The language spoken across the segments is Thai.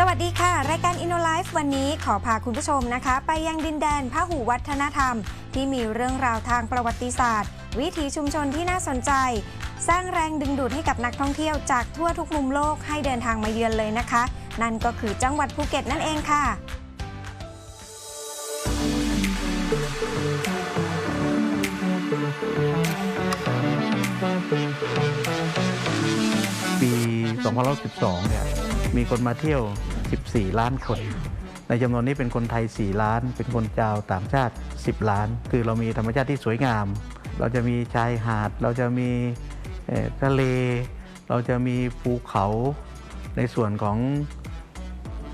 สวัสดีค่ะ รายการ InnoLife วันนี้ขอพาคุณผู้ชมนะคะ ไปยังดินแดนพหูวัฒนธรรม ที่มีเรื่องราวทางประวัติศาสตร์ วิถีชุมชนที่น่าสนใจ สร้างแรงดึงดูดให้กับนักท่องเที่ยวจากทั่วทุกมุมโลกให้เดินทางมาเยือนเลยนะคะ นั่นก็คือจังหวัดภูเก็ตนั่นเองค่ะปี 2012 เนี่ย มีคนมาเที่ยว 14 ล้านคน ในจำนวนนี้เป็นคนไทย 4 ล้าน เป็นคนชาวต่างชาติ 10 ล้าน คือเรามีธรรมชาติที่สวยงาม เราจะมีชายหาด เราจะมีทะเล เราจะมีภูเขาในส่วนของ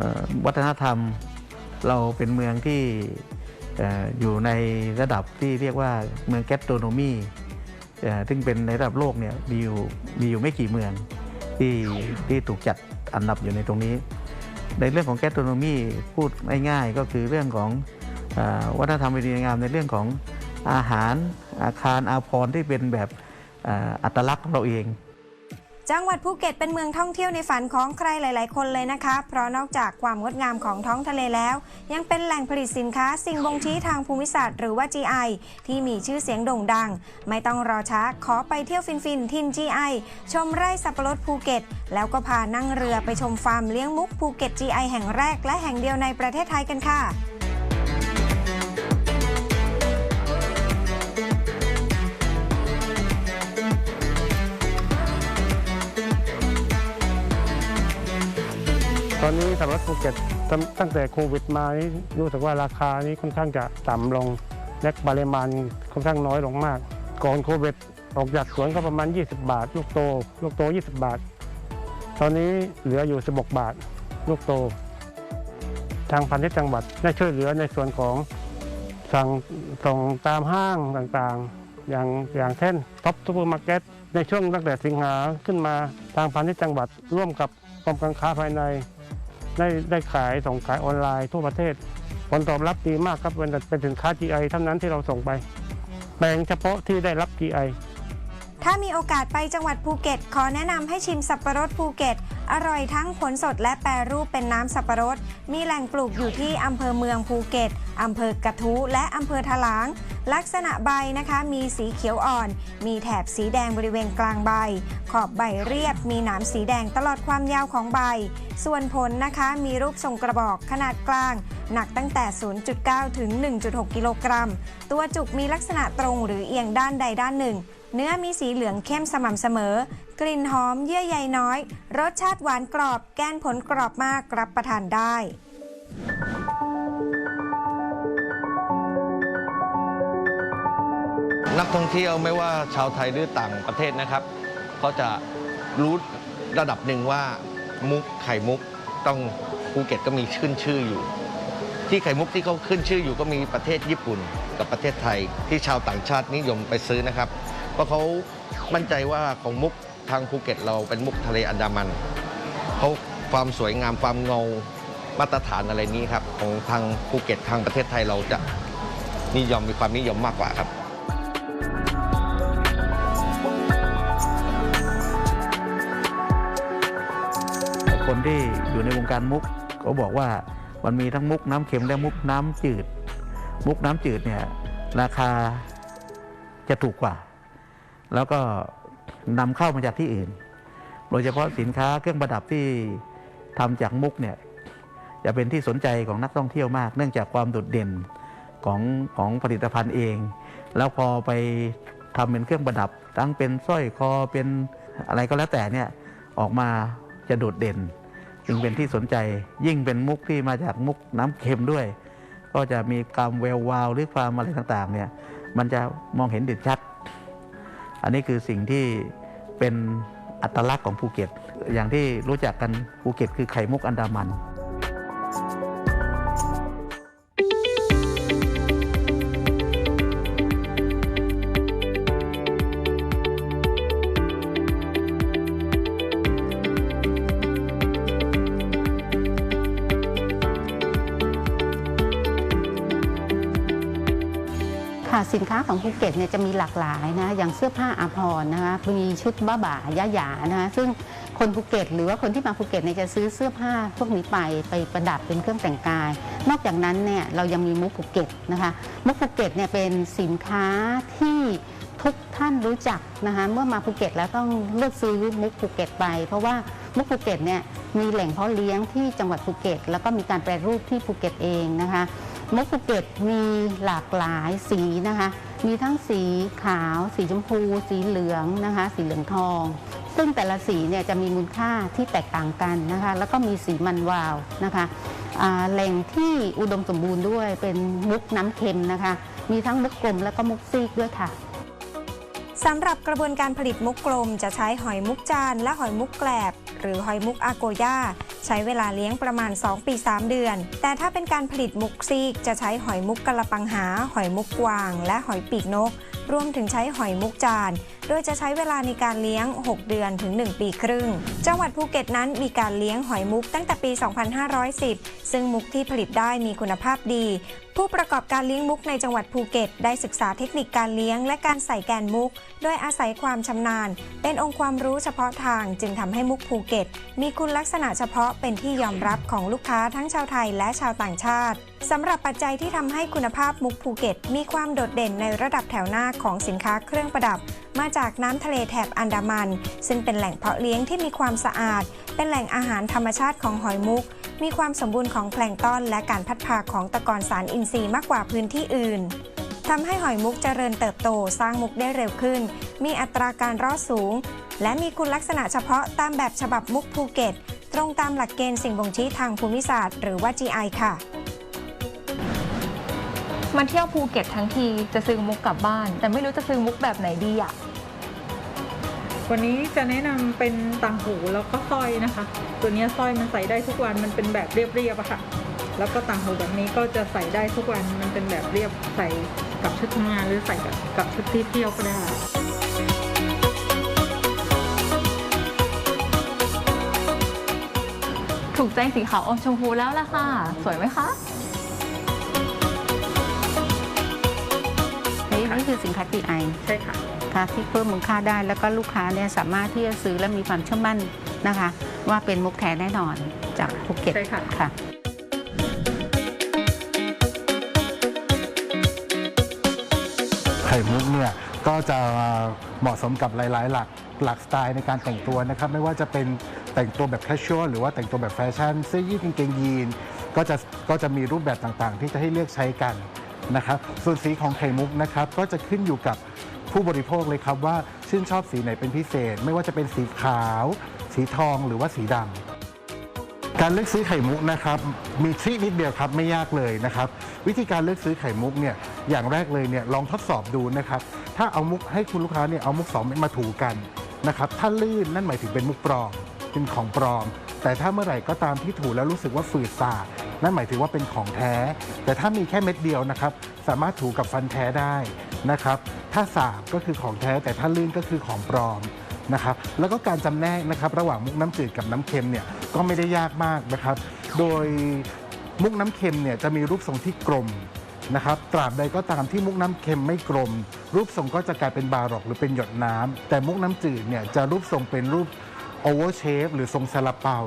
ออวัฒนธรรม เราเป็นเมืองที่อยู่ในระดับที่เรียกว่าเมืองแกสโตรโนมีซึ่งเป็นในระดับโลกเนี่ยมีอยู่มีอยู่ไม่กี่เมืองที่ที่ถูกจัด อันดับอยู่ในตรงนี้ ในเรื่องของแกสโตรโนมีพูดง่ายๆก็คือเรื่องของอวัฒนธรรมวิถีงามในเรื่องของอาหารอาคารอาพรณ์ที่เป็นแบบอ่ออัตลักษณ์ของเราเอง จังหวัดภูเก็ตเป็นเมืองท่องเที่ยวในฝันของใครหลาย ๆ คนเลยนะคะ เพราะนอกจากความงดงามของท้องทะเลแล้ว ยังเป็นแหล่งผลิตสินค้าสิ่งบ่งชี้ทางภูมิศาสตร์หรือว่า GI ที่มีชื่อเสียงโด่งดัง ไม่ต้องรอช้าขอไปเที่ยวฟินฟินๆทิน GI ชมไร่สับปะรดภูเก็ต แล้วก็พานั่งเรือไปชมฟาร์มเลี้ยงมุกภูเก็ต GI แห่งแรกและแห่งเดียวในประเทศไทยกันค่ะ ตอนนี้สำหรับภูเก็ตตั้งตั้งแต่โควิดมานี่รู้สึกว่าราคานี้ค่อนข้างจะต่ำลงและปริมาณค่อนข้างน้อยลงมาก ก่อนโควิดออกจากสวนก็ประมาณ 20 บาท ลูกโต ลูกโต 20 บาท ตอนนี้เหลืออยู่ 16 บาท ลูกโต ทางพันธุ์จังหวัดได้ช่วยเหลือในส่วนของสั่งส่งตามห้างต่างๆ อย่างอย่างเช่นท็อปซูเปอร์มาร์เก็ตในช่วงตั้งแต่สิงหาขึ้นมาทางพันธุ์จังหวัดร่วมกับกรมการค้าภายใน ได้ได้ขายส่งขายออนไลน์ทั่วประเทศ ผลตอบรับดีมากครับเป็นเป็นสินค้า GI เท่านั้นที่เราส่งไปแปลงเฉพาะที่ได้รับ GI ถ้ามีโอกาสไปจังหวัดภูเก็ต ขอแนะนำให้ชิมสับปะรดภูเก็ต อร่อยทั้งผลสดและแปรรูปเป็นน้ำสับปะรด มีแหล่งปลูกอยู่ที่อำเภอเมืองภูเก็ตอำเภอกระทู้และอำเภอทะลาง ลักษณะใบนะคะมีสีเขียวอ่อน มีแถบสีแดงบริเวณกลางใบ ขอบใบเรียบ มีหนามสีแดงตลอดความยาวของใบ ส่วนผลนะคะมีรูปทรงกระบอกขนาดกลาง หนักตั้งแต่ 0.9 ถึง 1.6 กิโลกรัม ตัวจุกมีลักษณะตรงหรือเอียงด้านใดด้านหนึ่ง เนื้อมีสีเหลืองเข้มสม่ำเสมอ กลิ่นหอมเยื่อใยน้อย รสชาติหวานกรอบ แกนผลกรอบมากรับประทานได้นักท่องเที่ยวไม่ว่าชาวไทยหรือต่างประเทศนะครับเขาจะรู้ระดับหนึ่งว่ามุกไข่มุกต้องภูเก็ตก็มีขึ้นชื่ออยู่ ที่ไข่มุกที่เขาขึ้นชื่ออยู่ก็มีประเทศญี่ปุ่นกับประเทศไทย ที่ชาวต่างชาตินิยมไปซื้อนะครับ เพราะเขามั่นใจว่าของมุก ทางภูเก็ตเราเป็นมุกทะเลอันดามันเขาความสวยงามความเงามาตรฐานอะไรนี้ครับ ของทางภูเก็ตทางประเทศไทยเราจะนิยมมีความนิยมมากกว่าครับ คนที่อยู่ในวงการมุกเขาบอกว่ามันมีทั้งมุกน้ำเค็มและมุกน้ำจืด มุกน้ำจืดเนี่ยราคาจะถูกกว่า แล้วก็ นำเข้ามาจากที่อื่น โดยเฉพาะสินค้าเครื่องประดับที่ทำจากมุกเนี่ยจะเป็นที่สนใจของนักท่องเที่ยวมาก เนื่องจากความโดดเด่นของของผลิตภัณฑ์เอง แล้วพอไปทำเป็นเครื่องประดับ ทั้งเป็นสร้อยคอเป็นอะไรก็แล้วแต่เนี่ยออกมาจะโดดเด่น จึงเป็นที่สนใจยิ่งเป็นมุกที่มาจากมุกน้ำเค็มด้วย ก็จะมีความแวววาวหรือความอะไรต่างๆเนี่ยมันจะมองเห็นเด่นชัด อันนี้คือสิ่งที่ เป็นอัตลักษณ์ของภูเก็ต อย่างที่รู้จักกันภูเก็ตคือไข่มุกอันดามัน ค่ะสินค้าของภูเก็ตเนี่ยจะมีหลากหลายนะอย่างเสื้อผ้าอาภรณ์นะคะมีชุดบ้าบ่ายะหยานะคะซึ่งคนภูเก็ต หรือว่าคนที่มาภูเก็ตเนี่ยจะซื้อเสื้อผ้าพวกนี้ไปไปประดับเป็นเครื่องแต่งกาย นอกจากนั้นเนี่ยเรายังมีมุกภูเก็ตนะคะมุกภูเก็ตเนี่ยเป็นสินค้าที่ทุกท่านรู้จักนะคะเมื่อมาภูเก็ตแล้วต้องเลือกซื้อมุกภูเก็ตไป เพราะว่ามุกภูเก็ตเนี่ยมีแหล่งเพาะเลี้ยงที่จังหวัดภูเก็ต แล้วก็มีการแปรรูปที่ภูเก็ตเองนะคะ มุกภูเก็ตมีหลากหลายสีนะคะ มีทั้งสีขาว สีชมพู สีเหลืองนะคะ สีเหลืองทอง ซึ่งแต่ละสีเนี่ยจะมีมูลค่าที่แตกต่างกันนะคะ แล้วก็มีสีมันวาวนะคะแหล่งที่อุดมสมบูรณ์ด้วยเป็นมุกน้ำเค็มนะคะ มีทั้งมุกกลมและก็มุกซีกด้วยค่ะสำหรับกระบวนการผลิตมุกกลมจะใช้หอยมุกจานและหอยมุกแกลบ หรือหอยมุกอาโกย่าใช้เวลาเลี้ยงประมาณ 2 ปี 3 เดือน แต่ถ้าเป็นการผลิตมุกซีก จะใช้หอยมุกกะละปังหา หอยมุกกวาง และหอยปีกนก รวมถึงใช้หอยมุกจานโดยจะใช้เวลาในการเลี้ยง 6 เดือนถึง 1 ปีครึ่ง จังหวัดภูเก็ตนั้นมีการเลี้ยงหอยมุกตั้งแต่ปี 2510 ซึ่งมุกที่ผลิตได้มีคุณภาพดี ผู้ประกอบการเลี้ยงมุกในจังหวัดภูเก็ต ได้ศึกษาเทคนิคการเลี้ยง และการใส่แกนมุก โดยอาศัยความชำนาญ เป็นองค์ความรู้เฉพาะทางจึงทำให้มุกภูเก็ต มีคุณลักษณะเฉพาะเป็นที่ยอมรับของลูกค้าทั้งชาวไทยและชาวต่างชาติสำหรับปัจจัยที่ทำให้คุณภาพมุกภูเก็ต มีความโดดเด่นในระดับแถวหน้าของสินค้าเครื่องประดับ มาจากน้ำทะเลแถบอันดามัน ซึ่งเป็นแหล่งเพาะเลี้ยงที่มีความสะอาด เป็นแหล่งอาหารธรรมชาติของหอยมุก มีความสมบูรณ์ของแพลงต้อนและการพัดพาของตะกอนสารอินทรีย์มากกว่าพื้นที่อื่นทำให้หอยมุกเจริญเติบโตสร้างมุกได้เร็วขึ้น มีอัตราการรอดสูง และมีคุณลักษณะเฉพาะตามแบบฉบับมุกภูเก็ต ตรงตามหลักเกณฑ์สิ่งบ่งชี้ทางภูมิศาสตร์ หรือว่า GI ค่ะ มาเที่ยวภูเก็ตทั้งทีจะซื้อมุกกลับบ้าน แต่ไม่รู้จะซื้อมุกแบบไหนดีอะ วันนี้จะแนะนำเป็นต่างหูแล้วก็สร้อยนะคะ ตัวเนี้ยสร้อยมันใส่ได้ทุกวันมันเป็นแบบเรียบๆอะค่ะ แล้วก็ต่างหูแบบนี้ก็จะใส่ได้ทุกวันมันเป็นแบบเรียบใส่กับชุดทำงานหรือใส่กับกับชุดที่เที่ยวก็ได้ถูกใจสีขาวอมชมพูแล้วล่ะค่ะ สวยไหมคะนี่นี่คือสินค้า GI ใช่ค่ะ ค่ะที่เพิ่มมูลค่าได้ แล้วก็ลูกค้าเนี่ยสามารถที่จะซื้อและมีความเชื่อมั่นนะคะ ว่าเป็นมุกแท้แน่นอนจากภูเก็ตใช่ค่ะ ค่ะ ไข่มุกเนี่ยก็จะเหมาะสมกับหลาย ๆ หลักหลักสไตล์ในการแต่งตัวนะครับ ไม่ว่าจะเป็นแต่งตัวแบบแคชชวลหรือว่าแต่งตัวแบบแฟชั่นเสื้อยืดกางเกงยีน ก็จะก็จะมีรูปแบบต่างๆ ที่จะให้เลือกใช้กันนะครับ ส่วนสีของไข่มุกนะครับ ก็จะขึ้นอยู่กับ ผู้บริโภคเลยครับว่าชื่นชอบสีไหนเป็นพิเศษ ไม่ว่าจะเป็นสีขาว สีทองหรือว่าสีดำการเลือกซื้อไข่มุกนะครับมีทริคนิดเดียวครับไม่ยากเลยนะครับ วิธีการเลือกซื้อไข่มุกเนี่ยอย่างแรกเลยเนี่ยลองทดสอบดูนะครับ ถ้าเอามุกให้คุณลูกค้าเนี่ยเอามุกสองเม็ดมาถูกันนะครับถ้าลื่นนั่นหมายถึงเป็นมุกปลอมเป็นของปลอม แต่ถ้าเมื่อไหร่ก็ตามที่ถูแล้วรู้สึกว่าฝืดสาด นั่นหมายถึงว่าเป็นของแท้ แต่ถ้ามีแค่เม็ดเดียวนะครับ สามารถถูกับฟันแท้ได้นะครับ ถ้าสาบก็คือของแท้ แต่ถ้าลื่นก็คือของปลอมนะครับ แล้วก็การจำแนกนะครับ ระหว่างมุกน้ำจืดกับน้ำเค็มเนี่ยก็ไม่ได้ยากมากนะครับ โดยมุกน้ำเค็มเนี่ยจะมีรูปทรงที่กลมนะครับตราบใดก็ตามที่มุกน้ำเค็มไม่กลม รูปทรงก็จะกลายเป็นบารอกหรือเป็นหยดน้ำแต่มุกน้ำจืดเนี่ยจะรูปทรงเป็นรูป โอเวอร์เชฟหรือทรงซาลาเปา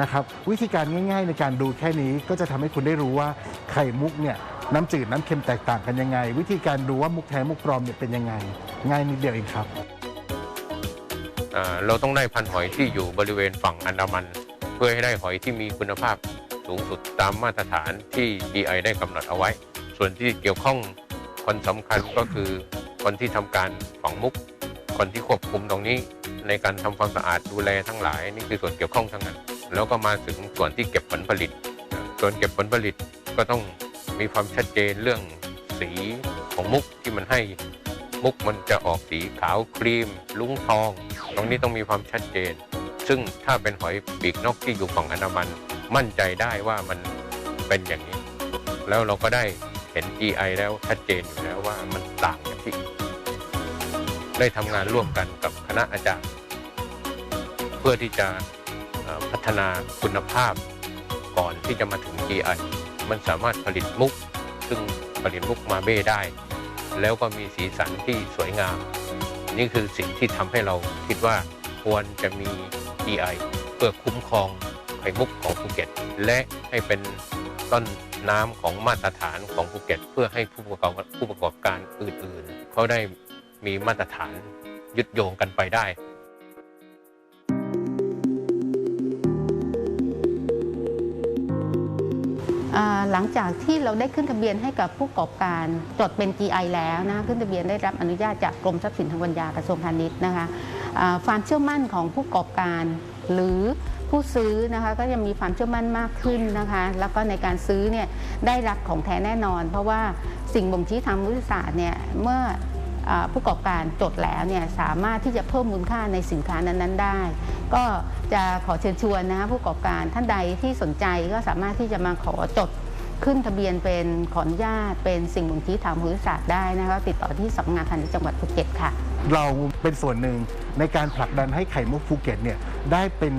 นะครับวิธีการง่าย ๆ ในการดูแค่นี้ก็จะทำให้คุณได้รู้ว่าไข่มุกเนี่ยน้ำจืดน้ำเค็มแตกต่างกันยังไง วิธีการดูว่ามุกแท้มุกปลอมเนี่ยเป็นยังไง ง่ายนิดเดียวเองครับ อ่าเราต้องได้พันธุ์หอยที่อยู่บริเวณฝั่งอันดามัน เพื่อให้ได้หอยที่มีคุณภาพสูงสุดตามมาตรฐานที่ GI ได้กำหนดเอาไว้ ส่วนที่เกี่ยวข้องคนสำคัญก็คือคนที่ทำการฝังมุก คนที่ควบคุมตรงนี้ ในการทำความสะอาดดูแลทั้งหลายนี่คือส่วนเกี่ยวข้องทั้งนั้น แล้วก็มาถึงส่วนที่เก็บผลผลิต ส่วนเก็บผลผลิตก็ต้องมีความชัดเจนเรื่องสีของมุกที่มันให้มุกมันจะออกสีขาวครีม ลุ้งทอง ตรงนี้ต้องมีความชัดเจน ซึ่งถ้าเป็นหอยปีกนกที่อยู่ฝั่งอันดามัน มั่นใจได้ว่ามันเป็นอย่างนี้ แล้วเราก็ได้เห็น GI แล้วชัดเจนอยู่แล้วว่ามันต่างจากที่ ได้ทำงานร่วมกันกับคณะอาจารย์ เพื่อที่จะพัฒนาคุณภาพก่อนที่จะมาถึง GI มันสามารถผลิตมุก ซึ่งผลิตมุกมาเบ้ได้ แล้วก็มีสีสันที่สวยงาม นี่คือสิ่งที่ทำให้เราคิดว่าควรจะมี GI เพื่อคุ้มครองไข่มุกของภูเก็ต และให้เป็นต้นน้ำของมาตรฐานของภูเก็ต เพื่อให้ผู้ประกอบผู้ประกอบการอื่นๆเขาได้ มีมาตรฐานยึดโยงกันไปได้หลังจากที่เราได้ขึ้นทะเบียนให้กับผู้ประกอบการจดเป็น GI แล้วนะขึ้นทะเบียนได้รับอนุญาตจากกรมทรัพย์สินทางปัญญากระทรวงพาณิชย์นะคะความเชื่อมั่นของผู้ประกอบการ หรือผู้ซื้อนะคะก็จะมีความเชื่อมั่นมากขึ้นนะคะแล้วก็ในการซื้อเนี่ยได้รับของแท้แน่นอน เพราะว่าสิ่งบ่งชี้ทางวิทยาศาสตร์เนี่ยเมื่อ ผู้ประกอบการจดแล้วเนี่ยสามารถที่จะเพิ่มมูลค่าในสินค้านั้นๆได้ ก็จะขอเชิญชวนนะคะผู้ประกอบการท่านใดที่สนใจก็สามารถที่จะมาขอจดขึ้นทะเบียนเป็นขออนุญาตเป็นสิ่งบ่งชี้ทางภูมิศาสตร์ได้นะคะติดต่อที่สำนักงานพาณิชย์จังหวัดภูเก็ตค่ะ เราเป็นส่วนหนึ่งในการผลักดันให้ไข่มุกภูเก็ตเนี่ยได้เป็น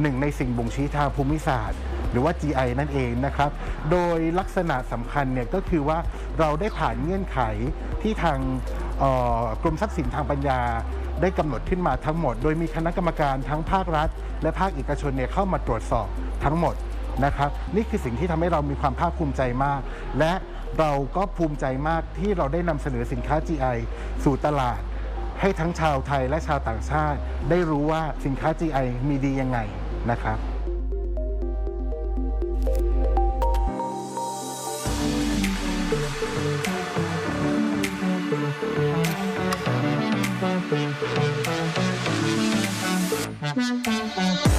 หนึ่งในสิ่งบ่งชี้ทางภูมิศาสตร์ หรือว่า GI นั่นเองนะครับ โดยลักษณะสำคัญเนี่ยก็คือว่าเราได้ผ่านเงื่อนไขที่ทาง กรมทรัพย์สินทางปัญญา ได้กำหนดขึ้นมาทั้งหมด โดยมีคณะกรรมการทั้งภาครัฐ และภาคเอกชนเนี่ยเข้ามาตรวจสอบทั้งหมดนะครับ นี่คือสิ่งที่ทำให้เรามีความภาคภูมิใจมาก และเราก็ภูมิใจมากที่เราได้นำเสนอสินค้า GI สู่ตลาด ให้ทั้งชาวไทยและชาวต่างชาติ ได้รู้ว่าสินค้า GI มีดียังไงนะครับ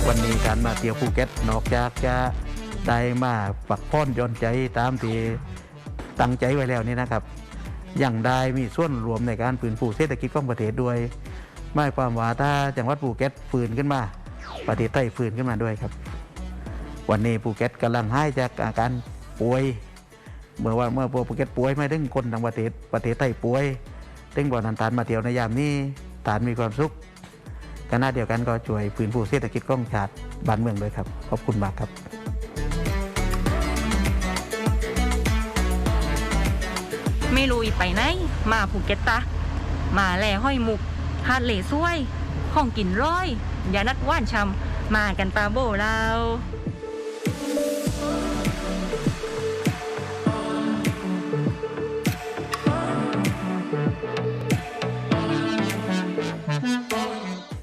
วันนี้การมาเที่ยวภูเก็ตนอกจากจะได้มาปักพ้อนหย่อนใจตามที่ตั้งใจไว้แล้วนี่นะครับอยังได้มีส่วนรวมในการฟื้นฟูเศรษฐกิจของประเทศด้วยหมายความว่าถ้าจังหวัดภูเก็ตฟื้นขึ้นมา ประเทศไทยฟื้นขึ้นมาด้วยครับ วันนี้ภูเก็ตกำลังให้จากอาการป่วย เมื่อว่าเมื่อภูเก็ตป่วยไม่ถึงคนทั้งประเทศประเทศไทยป่วยถึงบ่อนันตานมาเที่ยวในยามนี้ตานมีความสุข ขณะเดียวกันก็ช่วยฟื้นฟูเศรษฐกิจของชาติบ้านเมืองด้วยครับ ขอบคุณมากครับ ไม่รู้ไปไหน มาภูเก็ตตะ มาแหล่ห้อยมุกหาดเหล่ซ้วย ของกินร้อยอย่านัดว่านชำมากันตาโบเรา